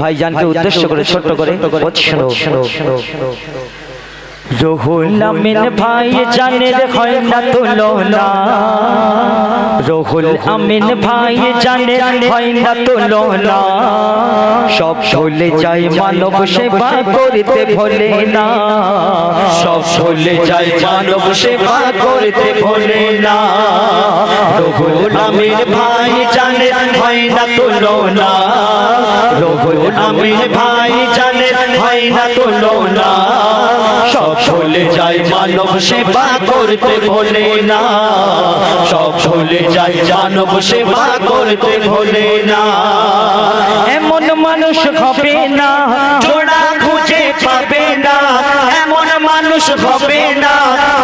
ভাইজানকে উদ্দেশ্য করে ছোট্ট করে রহুল আমিন ভাই জানের হয় না তুলনা। রহুল আমিন ভাই জানের হয় না তুলনা। সব ভুলে যাই মানব সেবা করতে ভোলে না। সব ভুলে যাই মানব সেবা করতে ভোলে না। রহুল আমিন ভাই জানের হয় না তুলনা। আমিন ভাই হয় না তুলনা সব মানব সেবা করতে ভোলে না। সব মানব সেবা করতে ভোলে না। এমন মানুষ হবে না, জোড়া খুঁজে পাবে না। এমন মানুষ হবে না,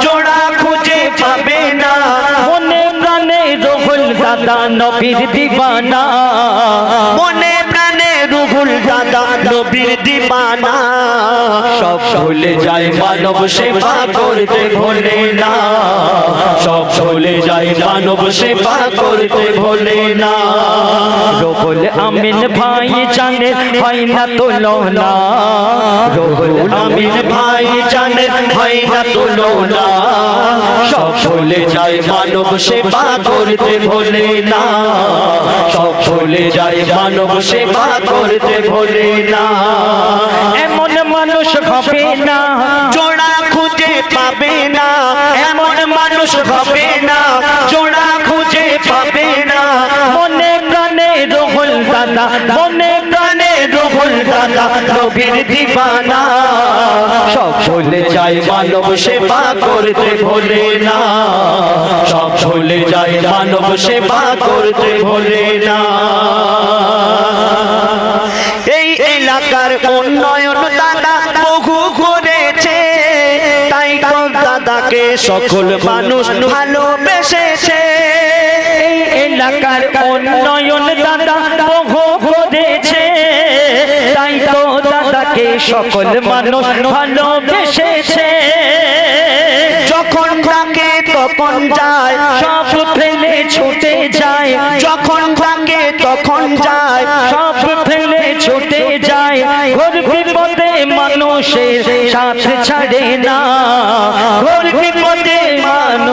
জোড়া খুঁজে পাবে না। মনে প্রাণে রহুল দাদা নবীর দিবানা। মনে রুহুল দাদা নবীর দিবানা। সব ভুলে যায় মানব সেবা করতে ভোলে না। সব ভুলে যায় মানব সেবা করতে ভোলে না। রহুল আমিন ভাই জানে, হয় না তুলনা। রহুল আমিন ভাই জানে, হয় না তুলনা। সব ভুলে যায় মানব সেবা করতে ভোলে না। সব ভুলে যায় মানব সেবা করতে ভোলে না। এমন মানুষ হবে না। জোড়া খুঁজে পাবে না। এমন মানুষ হবে না। জোড়া খুঁজে পাবে না। মনে প্রাণে রহুল দাদা মনে প্রাণে রহুল দাদা নবীর দিবানা। সব ভুলে যায় মানব সেবা করতে ভোলে না। সব ভুলে যায় মানব সেবা করতে ভোলে না। সকল মানুষ ভালোবেসেছে। এলাকার উন্নয়ন দাদা বহু করেছে। তাই তো দাদাকে সকল মানুষ ভালোবেসেছে। যখন ডাকে তখন যায় সব ফেলে ছুটে যায়। যখন ডাকে তখন যায় সব ফেলে ছুটে যায়। ঘোর বিপদে মানুষের সাথ ছাড়ে না। ঘোর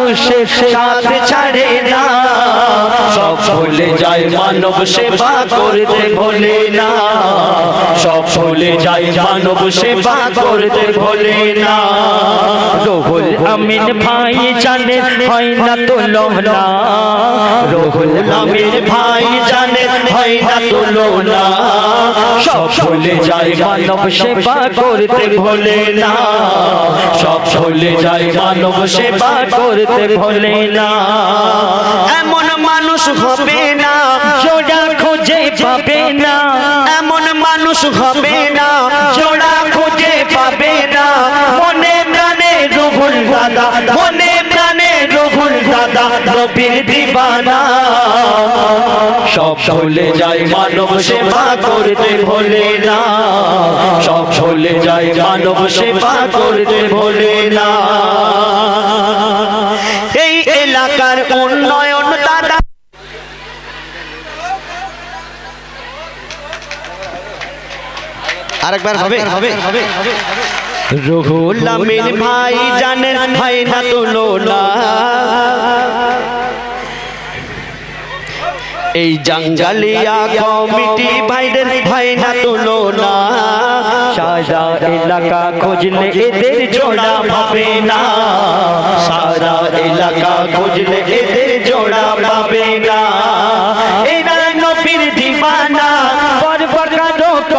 মানুষের সাথ ছাড়ে না। ভুলে যায় মানব সেবা করতে ভোলে না। সব ভুলে যায় মানব সেবা করতে ভোলে না। রহুল আমিন ভাই জানে, হয় না তুলনা রহুল আমিন ভাই জানে, হয় না তুলনা সব ভুলে যায় মানব সেবা করতে ভোলে না। সব ভুলে যায় মানব সেবা করতে ভোলে না। হবে না, জোড়া খুঁজে পাবে না। এমন মানুষ হবে না, জোড়া খুঁজে পাবে না। মনে প্রাণে রুহুল দাদা, মনে প্রাণে রুহুল দাদা নবীর দিবানা। সব ভুলে যায় মানব সেবা করতে ভোলে না। সব ভুলে যায় মানব সেবা করতে ভোলে না এই এলাকার উন্নয়ন দাদা আরেকবার হবে হবে হবে রুহুল আমিন ভাই জানেন ভাই না তুলনা এই জাঙ্গালিয়া কমিটি ভাইদের ভাই না তুলনা সারা এলাকা খুঁজলে এদের জোড়া পাবে না। সারা এলাকা খুঁজলে এদের জোড়া পাবে না।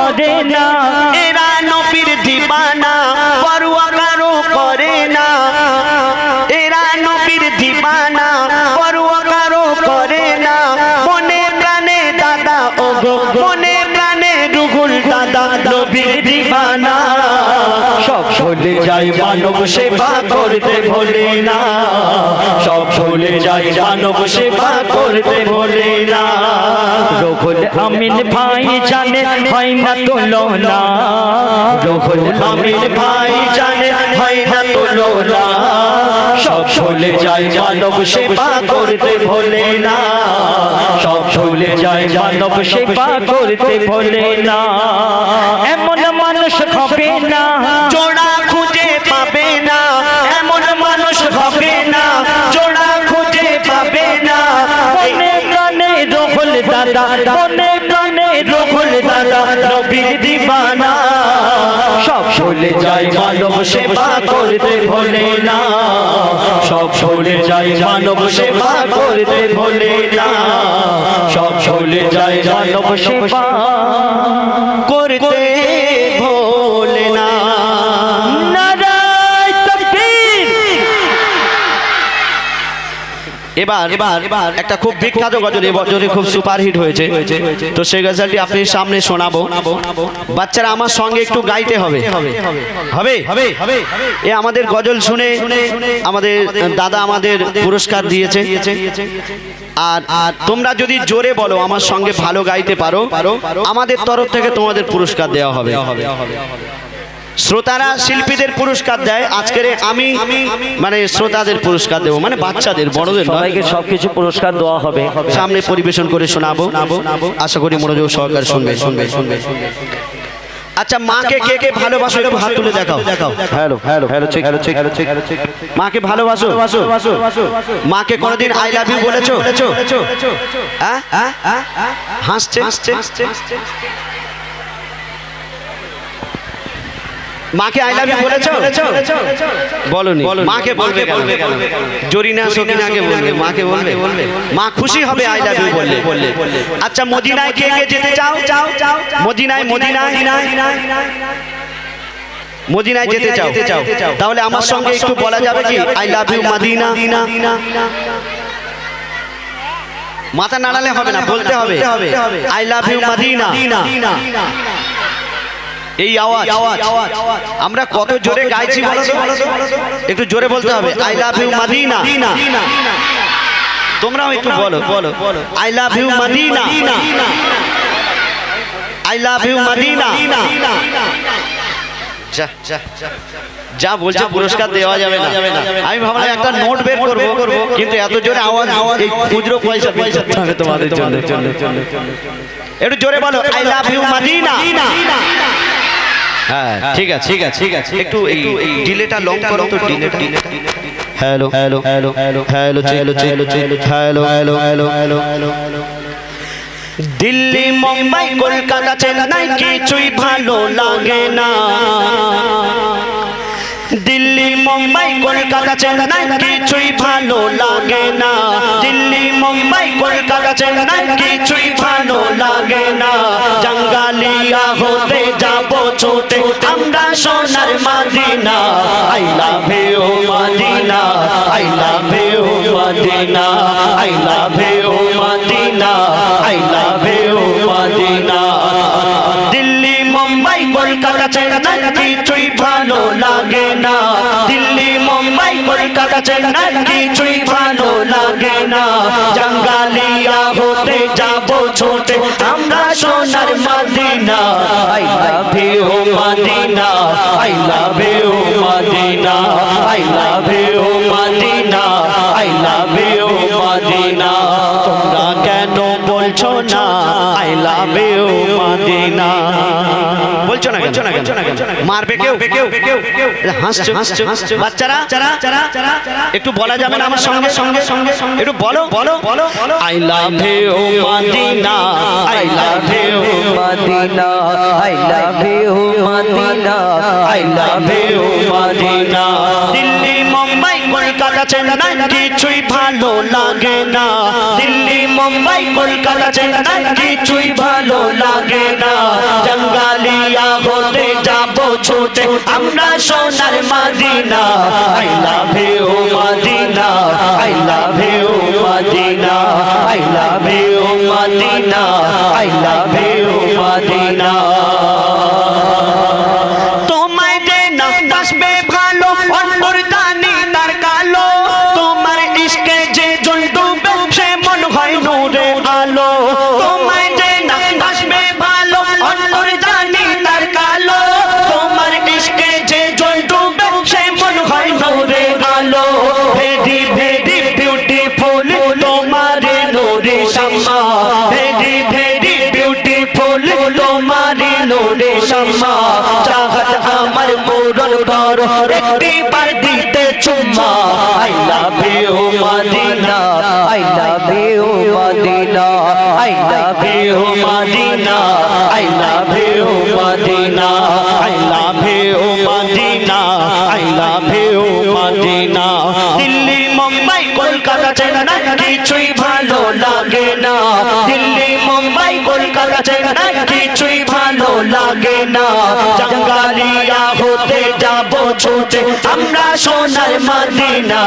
কারও করে না যাই মানব সেবা করতে ভোলে না। সব ভুলে যাই মানব সেবা করতে ভোলে না। রঘুল আমিন ভাই জানে, হয় না তুলনা। রঘুল আমিন ভাই জানে, হয় না তুলনা। সব ভুলে যায় মানব সেবা করতে ভোলে না। সব ভুলে যায় মানব সেবা করতে ভোলে না। এমন মানুষ হবে না। জোড়া মনে প্রাণে রঘুল দাদা, নবীর দিবানা। সব ভুলে যায় মানব সেবা করতে ভোলে না। সব ভুলে যায় মানব সেবা করতে ভোলে না। সব ভুলে যায় মানব সেবা এবার এবার এবার একটা খুব বিখ্যাত গজল এ বছরে খুব সুপারহিট হয়েছে। তো সেই গজলটি আপনি সামনে শোনাবো। বাচ্চারা আমার সঙ্গে একটু গাইতে হবে। হবে? এ আমাদের গজল শুনে আমাদের দাদা আমাদের পুরস্কার দিয়েছে। আর আর তোমরা যদি জোরে বলো, আমার সঙ্গে ভালো গাইতে পারো। আমাদের তরফ থেকে তোমাদের পুরস্কার দেওয়া হবে। শ্রোতারা শিল্পীদের পুরস্কার দেয়। আজকের আমি মানে শ্রোতাদের পুরস্কার দেবো মানে বাচ্চাদের বড়দের সবাইকে সবকিছু পুরস্কার দেওয়া হবে। সামনে পরিবেশন করে শোনাবো। আশা করি মনোযোগ সহকারে শুনবে। শুনবে শুনবে আচ্ছা মাকে কে কে ভালোবাসো একটু হাত তুলে দেখাও। দেখাও হ্যালো হ্যালো হ্যালো ঠিক হ্যালো ঠিক হ্যালো ঠিক। হ্যালো ঠিক মাকে ভালোবাসো। মাকে কোনোদিন আই লাভ ইউ বলেছ? হ্যাঁ? হ্যাঁ হাসছে হাসছে। মাকে আই লাভ ইউ বলেছ? বলনি। মাকে বলবে জরিনা সকিনাকে বলবে। মাকে বলবে? মা খুশি হবে আই লাভ ইউ বললে। আচ্ছা মদিনায় কে কে যেতে চাও? মদিনায় মদিনায় মদিনায়। যেতে চাও? তাহলে আমার সঙ্গে একটু বলা যাবে কি? I love you Medina. মাথা নাড়ালে হবে না বলতে হবে আই লাভ ইউ মদিনা। এই আওয়াজ আওয়াজ আওয়াজ। আমরা কত জোরে গাইছি বলো তো? একটু জোরে বলতে হবে। আই লাভ ইউ মদিনা তোমরাও একটু বলো বলো। I love you Medina I love you Medina যা বলছে পুরস্কার দেওয়া যাবে না। আমি ভাবলাম একটা নোট বের করব কিন্তু এত জোরে আওয়াজ আওয়াজ এই খুচরো পয়সা পয়সা হবে তোমাদের জন্য। একটু জোরে বলো আই লাভ ইউ মদিনা হ্যাঁ ঠিক আছে ঠিক আছে ঠিক আছে একটু এই ডিলেটা লং করো তো ডিলেটা hello hello hello hello hello hello hello hello hello hello hello hello Delhi Mumbai Kolkata Chennai কিছুই ভালো লাগে না মুম্বাই কলকাতা চেন্নাই কিছুই ভালো লাগে না। দিল্লি, মুম্বাই কলকাতা চেন্নাই কিছুই ভালো লাগে না। জঙ্গালিয়া হতে যাব ছোটে, আমরা সোনার Medina. I love you Medina. I love you Medina. I love you Medina. I love you Medina. Delhi, Mumbai Kolkata Chennai Delhi, Mumbai, Kolkata, Chennai, কিছুই ভালো লাগে না। জঙ্গালিয়া হতে যাব ছোটে, আমরা সোনার Medina. I love you, Medina. I love you, Medina. I love you, Medina. I love you, Medina. তোমরা কেন বলছো না? I love you, Medina. বলছো না কেন? মারবে কেউ? কেউ? কেউ? হাসছো হাসছো বাচ্চারা? চারা চারা একটু বলা যাবে না আমার সঙ্গে সঙ্গে সঙ্গে একটু বলো বলো বলো I love you Medina. I love you Medina. I love you Medina. I love you Medina. Delhi Mumbai Kolkata Chennai কিছুই ভালো লাগে না। দিল্লি মুম্বাই, কলকাতা, চেন্নাই কিছুই ভালো লাগে না। জঙ্গালিয়া হতে যাব ছোটে আমরা সোনার Medina. I love you Medina, I love you Medina, I love you Medina, I love you I love you ছুটে আমরা সোনার Medina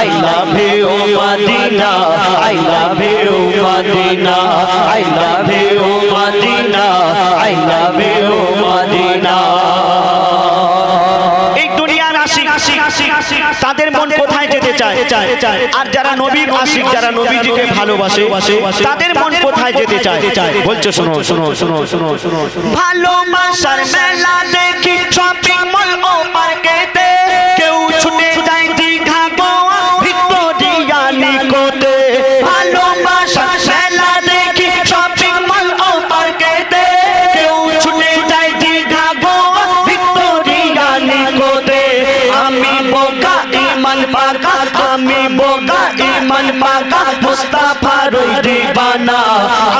I love you Medina I love you Medina I love you Medina I love you Medina. এই দুনিয়ার আশিক তাদের মন কোথায় যেতে চায়? আর যারা নবীর আশিক যারা নবীজিকে ভালোবাসে তাদের মন কোথায় যেতে চায়? বলছো শোনো শোনো শোনো শোনো শোনো ভালোবাসার মেলা দেখি শপিং মল ও মার্কেটে কেউ ছুটে যায় দীঘা গোয়া ভিক্টোরিয়া নিকটে ভালোবাসার মেলা দেখি শপিং মল ও আমি বোকা, ইমান পাকা মুস্তাফার ওই দিবানা।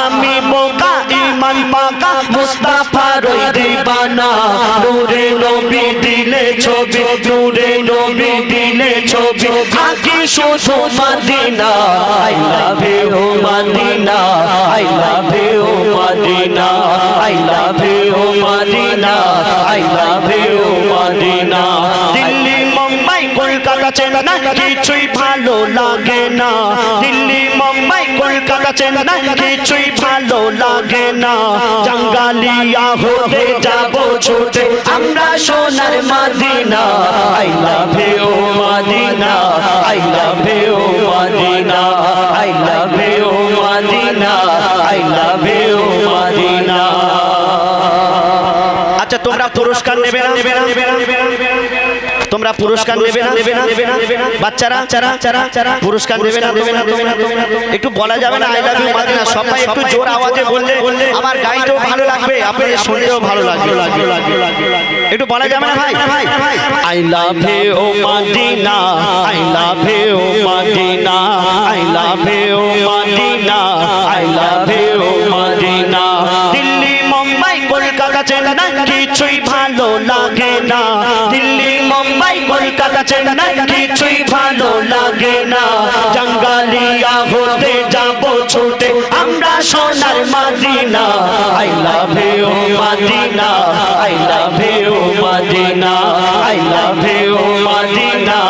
আমি ওই দিবানা। নূরে নবী দিলে ছবি, নূরে নবী দিলে ছবি। থাকি শুধু Medina I love you Medina I love you Medina I love you Medina I love you Medina Delhi, Mumbai, Kolkata, Chennai, কিছুই ভালো লাগে না। দিল্লি, মুম্বাই কলকাতা চেন্নাই কিছুই ভালো লাগে না। জঙ্গালিয়া হতে যাব ছুটে আমরা সোনার Medina. I love you Medina. I love you Medina. I love you Medina. I love you Medina. আচ্ছা তোমরা পুরস্কার নেবে না নেবে না নেবে না নেবে না। তোমরা পুরস্কার নেবে না? নেবে না? নেবে না? নেবে না? বাচ্চারা? চারা চারা চারা? পুরস্কার নেবে না? নেবে না? নেবে না? একটু বলা যাবে না? আই লাভ ইউ মাদিনা সবাই একটু জোর আওয়াজে বললে আমার গাইতেও ভালো লাগবে আপনাদের শুনতেও ভালো লাগবে। একটু বলা যাবে না ভাই? I love you Medina I love you Medina I love you Medina I love you Medina. Delhi Mumbai Kolkata Chennai কিছুই ভালো লাগে না। দিল্লি চেন্নাই কিছুই ভালো লাগে না। জঙ্গালিয়া হতে যাব ছোটে আমরা সোনার Medina. I love you, Medina. I love you, Medina. I love you, Medina.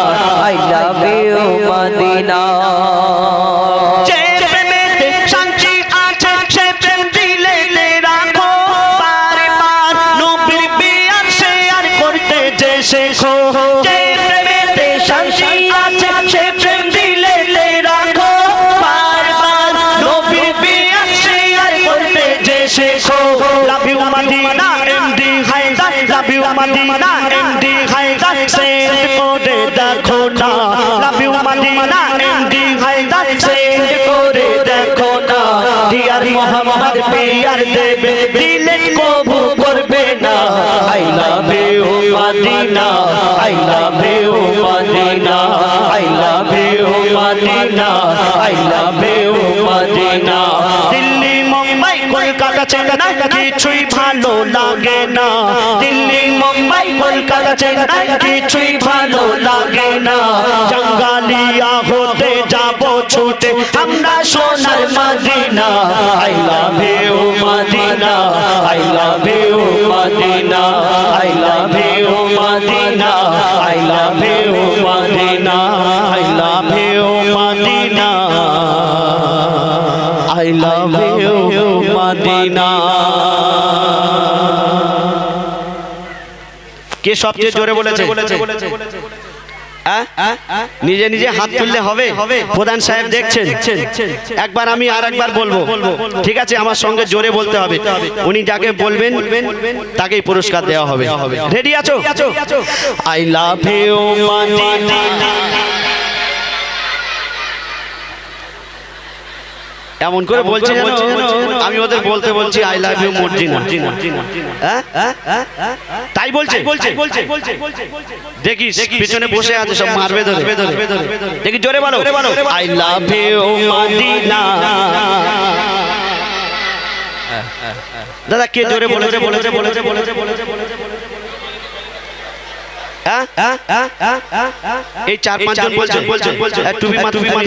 Medina MD Haidar send করে দেখো না। Love you Medina MD Haidar send করে দেখো না। ডিয়ার মোহাম্মদ পিয়ার দেবে, দিলে কবু করবে না। I love you Medina, I love you Medina, I love you Medina, I love you Medina. Delhi, Mumbai, Kolkata, Chennai ভালো লাগে না। দিল্লি, মুম্বাই, কলকাতা, চেন্নাই, কিছুই ভালো লাগে না। জঙ্গালিয়া হতে যাব ছুটে, আমরা সোনার Medina. I love you, Medina. I love you, Medina. I love you, Medina. I love you, Medina. I love you, Medina. I love you কে সবচেয়ে জোরে বলেছে? হ্যাঁ? নিজে নিজে হাত তুললে হবে? প্রধান সাহেব দেখছেন? একবার আমি আর একবার বলব। ঠিক আছে আমার সঙ্গে জোরে বলতে হবে। উনি যাকে বলবেন তাকেই পুরস্কার দেওয়া হবে। রেডি আছো? আই লাভ ইউ এমন করে বলছে যেন আমি ওদের বলতে বলছি আই লাভ ইউ মর্জিনা হ্যাঁ? তাই বলছে দেখিস পিছনে বসে আছে সব মারবে ধরে দেখি জোরে বলো আই লাভ ইউ মদিনা দাদা কে জোরে বলেছে বলেছে বলেছে বলেছে বলেছে বলেছে হ্যাঁ? এই চার পাঁচজন বলছেন বলছেন টুপি মা টুপি মা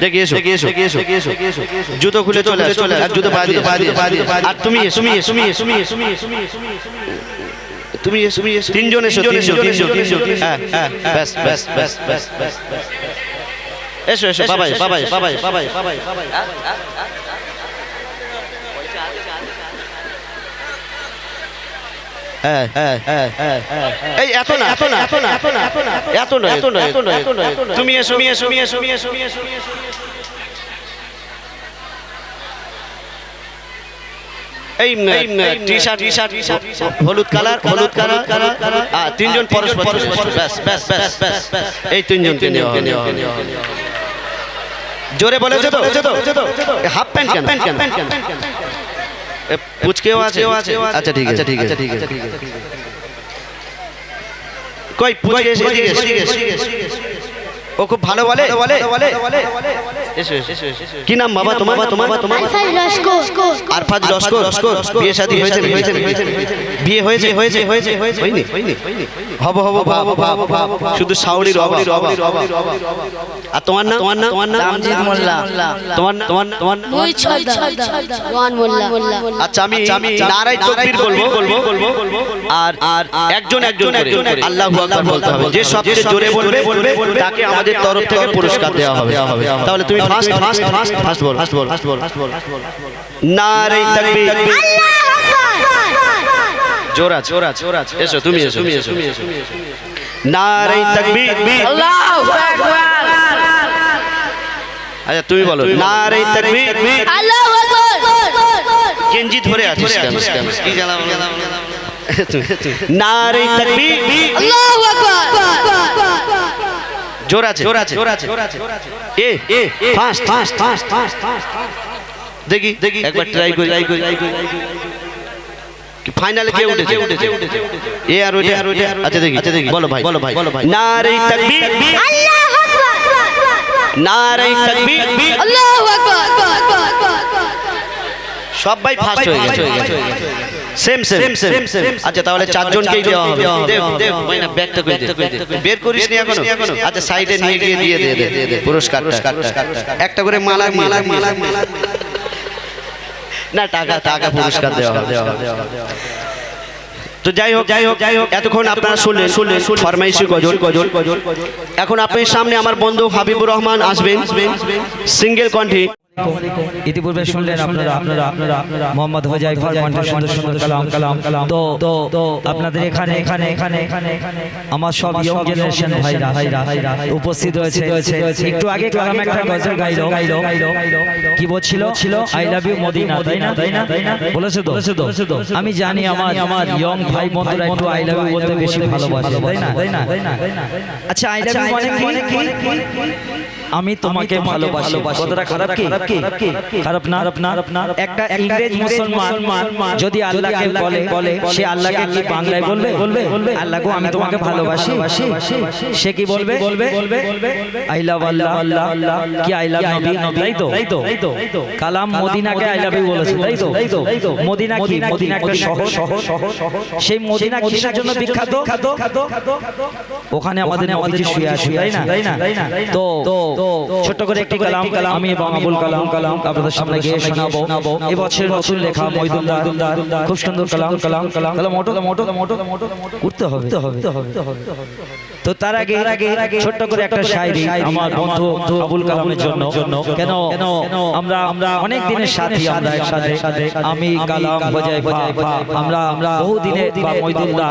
এসো এসো এসো দেখি এসো দেখি এসো দেখি এসো। জুতো খুলে চলে চলে আর জুতো পা দিয়ে পা দিয়ে পা দিয়ে। আর তুমি এসো তুমি এসো তুমি এসো তুমি এসো তুমি এসো তুমি এসো তিনজন এসো তিনজন তিনজন তিনজন হ্যাঁ হ্যাঁ ব্যাস ব্যাস ব্যাস ব্যাস ব্যাস এসো এসো বাবাই বাবাই বাবাই বাবাই বাবাই হ্যাঁ এই এত না এত না এত না এত না এত না এত নয় এত নয় এত নয় এত নয় তুমি এসো তুমি এসো তুমি এসো তুমি এসো তুমি এসো। এই টি শার্ট টি শার্ট হলুদ কালার হলুদ কালার তিনজন ব্যাস এই জোরে বলে যেত হাফ প্যান্ট কেন? পুচকেও আচ্ছা, আচ্ছা, আছে আচ্ছা ঠিক আছে ঠিক আছে ঠিক আছে ঠিক আছে কই পুচকে ও খুব ভালো বলে? বলে? বলে? বলে? কি নাম বাবা তোমার? তোমার? তোমার আরফাজ লস্কর। বিয়ে শাদী হয়েছে হয়েছে বিয়ে হয়েছে? হয়েছে হয়েছে হয়নি? হব হব ভাব ভাব ভাব শুধু অভাব। আর তোমার নাম? তোমার নাম? তোমার নাম? মোল্লা। তোমার তোমার তোমার আচ্ছা আমি আমি নারাই তকবীর বলব বলব। বলব। আর আর একজন একজন করে। আল্লাহু আকবার বলতে হবে। যে সবচেয়ে জোরে বলবে বলবে তাকে আমাদের তরফ থেকে পুরস্কার দেওয়া হবে। তাহলে তুমি ফার্স্ট ফার্স্ট ফার্স্ট ফার্স্ট বল ফার্স্ট বল ফার্স্ট বল ফার্স্ট বল নারাই তাকবীর জোর আছে জোর আছে জোর আছে। এসো তুমি এসো তুমি এসো নারাই তাকবীর আল্লাহু আকবার। আচ্ছা তুমি বলো। নারাই তাকবীর আল্লাহু আকবার। গেঞ্জি ধরে আছিস কেন? কি জ্বালা নারাই তাকবীর আল্লাহু আকবার। জোর আছে জোর আছে জোর আছে এ এ ফাস্ট ফাস্ট ফাস্ট ফাস্ট দেখি দেখি একবার ট্রাই করি ট্রাই করি ফাইনালে কে উঠেছে এ আর ওইটা আর ওইটা আচ্ছা দেখি আচ্ছা দেখি বলো ভাই বলো ভাই। বলো ভাই। নারে তাকবীর আল্লাহু আকবার নারে তাকবীর। আল্লাহু আকবার। সবাই ফার্স্ট হয়ে গেছে। সেম সেম সেম সেম আচ্ছা তাহলে চারজনকেই দেওয়া হবে। দেব দেব মাইনা ব্যাগটা কই দে বের করিস নি এখনও? আচ্ছা সাইডে নিয়ে গিয়ে দিয়ে দে দে পুরস্কার একটা করে মালা মালা মালা না টাকা টাকা পুরস্কার দেওয়া হবে তো যাই হোক যাই হোক যাই হোক। এতক্ষণ আপনারা শুনলেন শুনলেন ফরমাইশি গজল গজল গজল এখন আপনার সামনে আমার বন্ধু হাবিবুর রহমান আসবেন। সিঙ্গেল কণ্ঠে। ইতিপূর্বে শুনলেন আপনারা আপনারা আপনারা আপনারা মোহাম্মদ হোজাইফার কণ্ঠে সুন্দর সুন্দর কালাম কালাম। কালাম। তো তো তো আপনাদের এখানে এখানে এখানে এখানে আমার সব ইয়ং জেনারেশন ভাইরা ভাইরা উপস্থিত রয়েছে একটু আগে কালাম একটা গজল গাইলো গাইলো। কি বলছিল? ছিল আই লাভ ইউ মদিনা তাই না? তাই না? তাই না? বলেছে তো? বলেছে তো? আমি জানি আমার আমার ইয়ং ভাই বন্ধুরা একটু আই লাভ ইউ বলতে বেশি ভালোবাসে। তাই না? তাই না? তাই না? আচ্ছা আই লাভ ইউ মানে কি? আমি তোমাকে ভালোবাসি। কতটা খারাপ কি? খারাপ না? খারাপ না? একটা ইংরেজ মুসলমান যদি আল্লাহকে বলে বলে সে আল্লাহকে কি বাংলায় বলবে? বলবে? আল্লাহকে আমি তোমাকে ভালোবাসি। সে কি বলবে? বলবে? আই লাভ আল্লাহ। আল্লাহ কি আই লাভ নবী? তাই তো? তাই তো? কালাম মদিনাকে আই লাভ ইউ বলেছে। তাই তো? তাই তো? মদিনা কি? মদিনা একটা শহর শহর সেই মদিনা কিসের জন্য বিখ্যাত? ওখানে আমাদের নবীজি শুয়ে আছে। তাই না? তাই না? তো তো ছোট করে একটি কালাম কালাম আমি এবং আবুল কালাম কালাম আপনাদের সামনে গিয়ে শোনাবো। এবছর নতুন লেখা মৈদুলদার খুব সুন্দর কালাম কালাম কালাম। কালাম। মোটো মোটো মোটো মোটো উঠতে হবে। হবে হবে হবে। তো তার আগে ছোট্ট করে একটা শায়রি আমার বন্ধু আবুল কালামের জন্য। কেন? কেন? আমরা আমরা অনেক দিনের সাথী আমরা একসাথে আমি কালাম বজায় আমরা আমরা বহু দিনে বা মইদুল্লাহ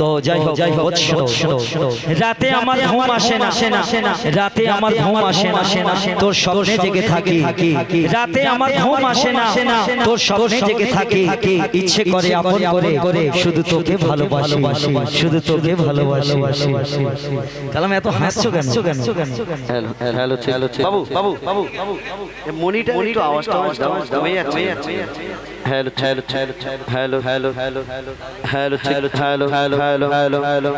তো যাই হোক যাই হোক। রাতে আমার ঘুম আসে না। আসে না। রাতে আমার ঘুম আসে না। তোর স্বপ্নে জেগে থাকি। রাতে আমার ঘুম আসে না। তোর স্বপ্নে জেগে থাকি। ইচ্ছে করে আপন করে শুধু তোকে ভালোবাসি। শুধু তোকে ভালোবাসি কালাম এত হাসছো কেন হ্যালো হ্যালো হ্যালো বাবু বাবু বাবু এ মনিটর একটু আওয়াজটা আওয়াজ দাও যাচ্ছে hello hello hello hello hello hello hello hello hello hello hello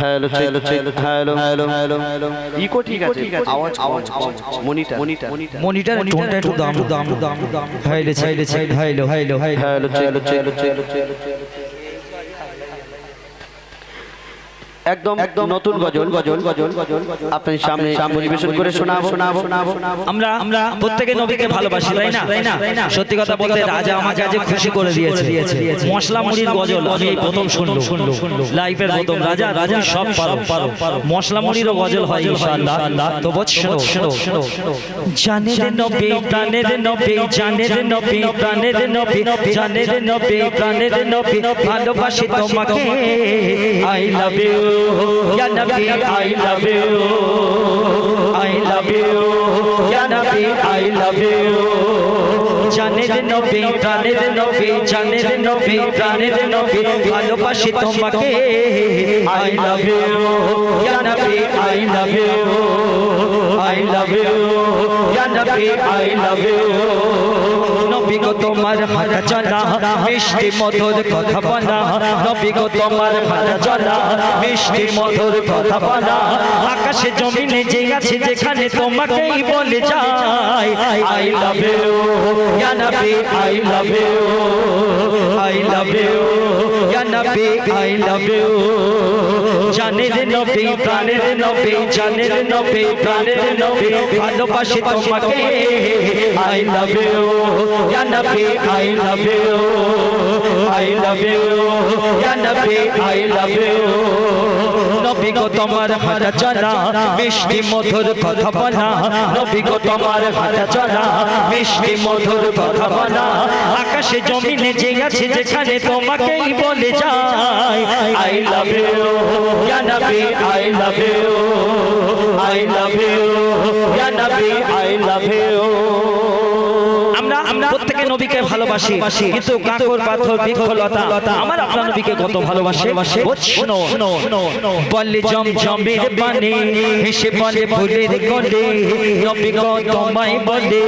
hello hello hello hello hello hello hello hello echo ঠিক আছে আওয়াজ আওয়াজ মনিটর মনিটর মনিটর টোনটা একটু দাম দাম দাম হাইলে ছাইলে ছাইলে হাইলো হাইলো হাইলো হ্যালো হ্যালো হ্যালো হ্যালো একদম একদম নতুন গজল। গজল। গজল গজল আপনার সামনে পরিবেশন করে শোনাবো শোনাবো। শোনাবো। আমরা আমরা প্রত্যেকে নবীকে ভালোবাসি তাই না? তাই না? সত্যি কথা বলতে রাজা আমাকে আজ খুশি করে দিয়েছে। মশলা মুড়ির গজল আমি এই প্রথম শুনলো লাইফের প্রথম রাজা রাজা সব পারো। পারো। মশলা মুড়িরও গজল হয় ইনশাআল্লাহ। তো বৎ শোনো শোনো জানের নবী প্রাণের নবী জানের নবী প্রাণের নবী জানের নবী প্রাণের নবী ভালোবাসি তোমাকে। আই লাভ ইউ ইয়া নবী I love you I love you ইয়া নবী আই লাভ ইউ জানের নবী প্রাণের নবী জানের নবী প্রাণের নবী ভালোবাসি তোমাকে আই লাভ ইউ ইয়া নবী I love you I love you ইয়া নবী আই লাভ ইউ নবী গো তোমার হাত চলা মিষ্টি মধুর কথা বলা। নবী গো তোমার হাত চলা মিষ্টি মধুর কথা বলা। আকাশে জমিনে যে আছে, যেখানে তোমাকেই বলে যায় আই লাভ ইউ, ইয়া নবী, I love you, I love you, ইয়া নবী, আই লাভ ইউ। জানের নবী, প্রাণের নবী, জানের নবী, প্রাণের নবী, ভালোবাসি তোমাকে। আই লাভ ইউ নবী I love you I love you ইয়া নবী আই লাভ ইউ নবী তোমার হাত চলা মিষ্টি মধুর কথা বলা নবী তোমার চলা মিষ্টি মধুর কথা বলা আকাশে জমিনে যে আছে যেখানে তোমাকেই বলে যায় আই লাভ ইউ ইয়া নবী I love you I love you ইয়া নবী আই লাভ ইউ নবীকে ভালোবাসি কিন্তু কাকর পাথর বৃক্ষলতা আমার আপনার নবীকে কত ভালোবাসে। শোনো বলে জম জমের পানে হেসে বলে ফুলের গলে নবী গো তোমায় বলে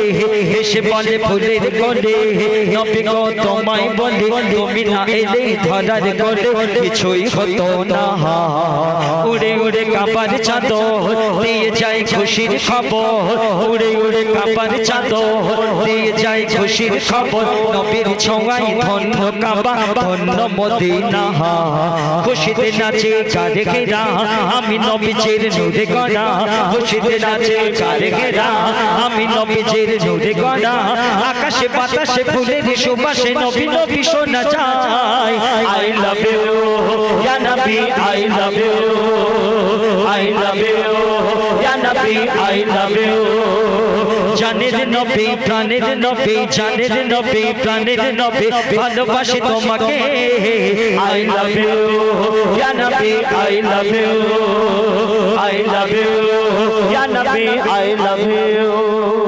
হেসে বলে ফুলের গলে নবী গো তোমায় বলে তুমি না এলে ধরার গলে কিছুই হতো না। উড়ে উড়ে কাপার চাদর দিয়ে যায় খুশির খবর। উড়ে উড়ে কাপার চাদর দিয়ে যায় খুশির খবর নবীর ছোঁয়াই ধন্য কাবা ধন্য মদিনা। খুশিতে নাচে কারে ঘেরা আমি নবীজির নূরে গড়া। খুশিতে নাচে কারে ঘেরা আমি নবীজির নূরে গড়া। আকাশে বাতাসে ফুলের সুবাসে নবী নবী শোনা যায়। আই লাভ ইউ, ইয়া নবী, I love you. I love you, ইয়া নবী, আই লাভ ইউ। জানের নবে প্রাণের নবে জানের নবে প্রাণের নবে, ভালোবাসি তোমাকে। আই লাভ ইউ জানাবে নবী I love you I love you জানাবে আই লাভ ইউ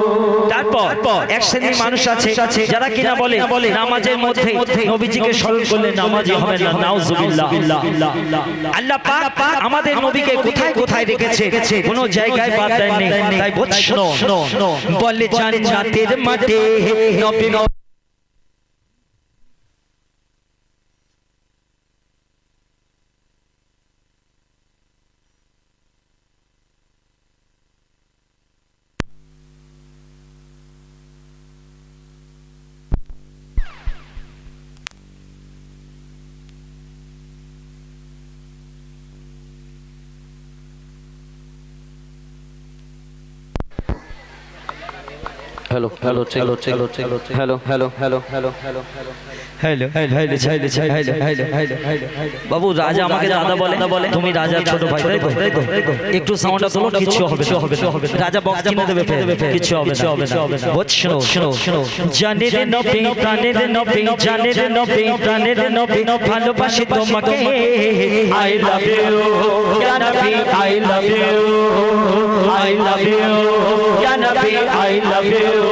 এক শ্রেণির মানুষ আছে যারা কিনা বলে নামাজের মধ্যে নবীজিকে স্মরণ করলে নামাজি হবে না নাউজুবিল্লাহ। আল্লাহ পাক আমাদের নবীকে কোথায় কোথায় রেখেছে? কোন জায়গায় বাদ দেননি। তাই বলে জান্নাতের মাঠে নবী hello hello hello hello hello hello hello hello hello hello hello hello hello hello hello hello বাবু রাজা আমাকে দাদা বলে বলে তুমি রাজার ছোট ভাই তাই তো একটু সাউন্ডটা তোলো কিছু হবে হবে হবে রাজা বক্স কিনে দেবে কিছু হবে না হবে হবে না বুঝ শোনো শোনো শোনো নবী নবী নবী নবী ভালোবাসি তোমাকে আই লাভ ইউ ইয়া নবী I love you I love you ইয়া নবী আই লাভ ইউ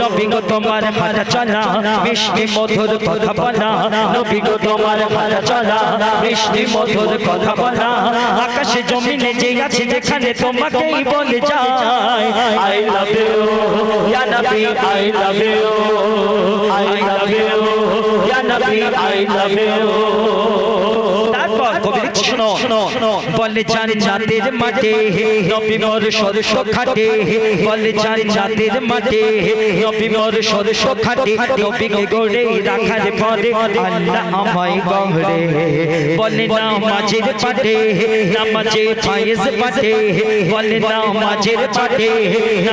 নবী গো তোমার হাত চলা মিষ্টি মধুর কথা বলা নবী গো তোমার হাত চলা মিষ্টি মধুর কথা বলা আকাশে জমিনে যে আছে যেখানে তোমাকেই বলে যায় আই লাভ ইউ ইয়া নবী I love you I love you ইয়া নবী আই লাভ ইউ শোনো বলে জান জাতের মাঠে, নবী মোর সদস্য খাটে বলে জান জাতের মাঠে, নবী মোর সদস্য খাটে নবীকে গড়ে রাখার পরে আল্লাহ আমায় গহরে বলে না মাঝের পাটে, নামাজে ফায়েজ পাটে, বলে না মাঝের পাটে,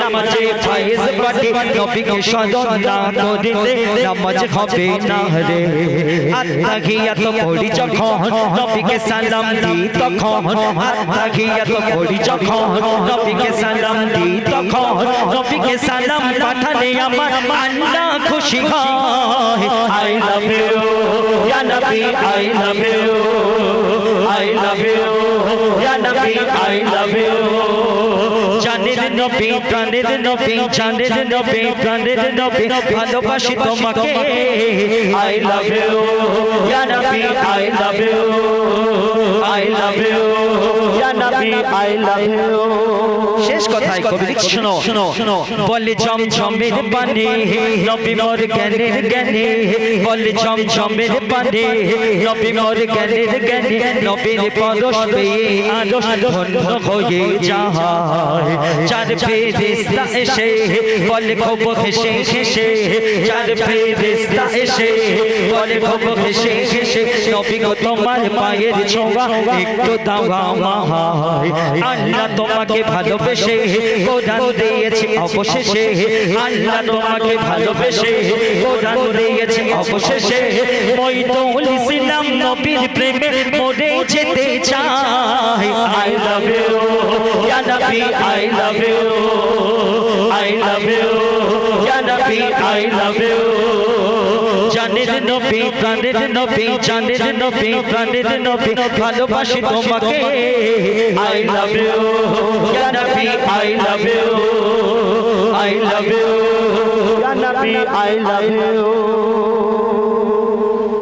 নামাজে ফায়েজ পাটে, নবীকে সদর না করিলে নামাজ হবে না রে। আত্মাহিয়াত পড়ি যখন, নবীকে সালাম দি তখন আত্মাহিয়াত পড়ি যখন নবীকে সালাম দি তখন নবীকে সালাম পাঠালে আমার আল্লাহ খুশি হয়। আই লাভ ইউ, ইয়া নবী, I love you, I love you, ইয়া নবী, আই লাভ ইউ। নবী প্রাণের নবী জানের নবী প্রাণের নবী ভালোবাসি তোমাকে আই লাভ ইউ ইয়া নবী I love you I love you ইয়া নবী আই লাভ ইউ শেষ কথায় কবি শোনো শোনো বলে জম জমের পানে নবী মোর জ্ঞানের জ্ঞানে বলে জম জমের পানে নবী মোর জ্ঞানের জ্ঞানে নবীর পরশ পেয়ে আরশ ধন্য হয়ে যায় চার ফেরেশতা এসে, বলে খুব হেসে হেসে চার ফেরেশতা এসে, বলে খুব হেসে হেসে নবী গো তোমার পায়ের ছোঁয়া, একটু দাওয়া মাহাই আল্লাহ তোমাকে ভালোবেসে, কোরআন দিয়েছে অবশেষে। আল্লাহ তোমাকে ভালোবেসে, কোরআন দিয়েছে অবশেষে। মই তো ইসলাম নবীর প্রেমে মরে যেতে চাই আই লাভ ইউ, ইয়া নবী, I love you. Love you ইয়া নবী আই লাভ ইউ জানের নবী প্রাণের নবী জানের নবী প্রাণের নবী ভালোবাসি তোমাকে আই লাভ ইউ ইয়া নবী I love you I love you ইয়া নবী আই লাভ ইউ